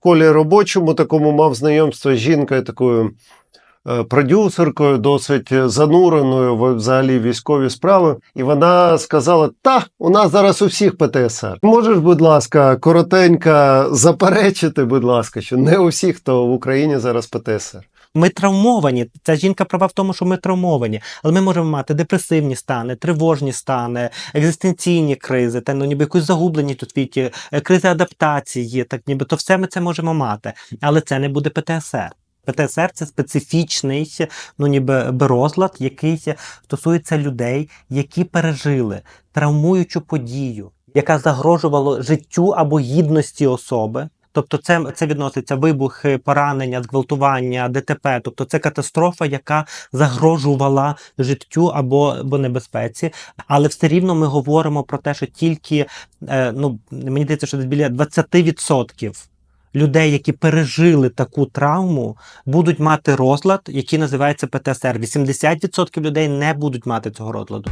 колі робочому такому мав знайомство з жінкою такою. Е, Продюсеркою, досить зануреною в взагалі військові справи, і вона сказала: Та, у нас зараз у всіх ПТСР. Можеш, будь ласка, коротенько заперечити, будь ласка, що не у всіх, хто в Україні зараз ПТСР. Ми травмовані. Ця жінка права в тому, що ми травмовані, але ми можемо мати депресивні стани, тривожні стани, екзистенційні кризи, та ну ніби якусь загубленість у світі, е, кризи адаптації, так ніби то все ми це можемо мати, але це не буде ПТСР. ПТСР це специфічний, ну ніби би розлад, який стосується людей, які пережили травмуючу подію, яка загрожувала життю або гідності особи. Тобто це, це відноситься вибухи, поранення, зґвалтування, ДТП. Тобто це катастрофа, яка загрожувала життю або, або небезпеці. Але все рівно ми говоримо про те, що тільки е, ну мені здається, що десь біля 20% людей, які пережили таку травму, будуть мати розлад, який називається ПТСР. 80% людей не будуть мати цього розладу.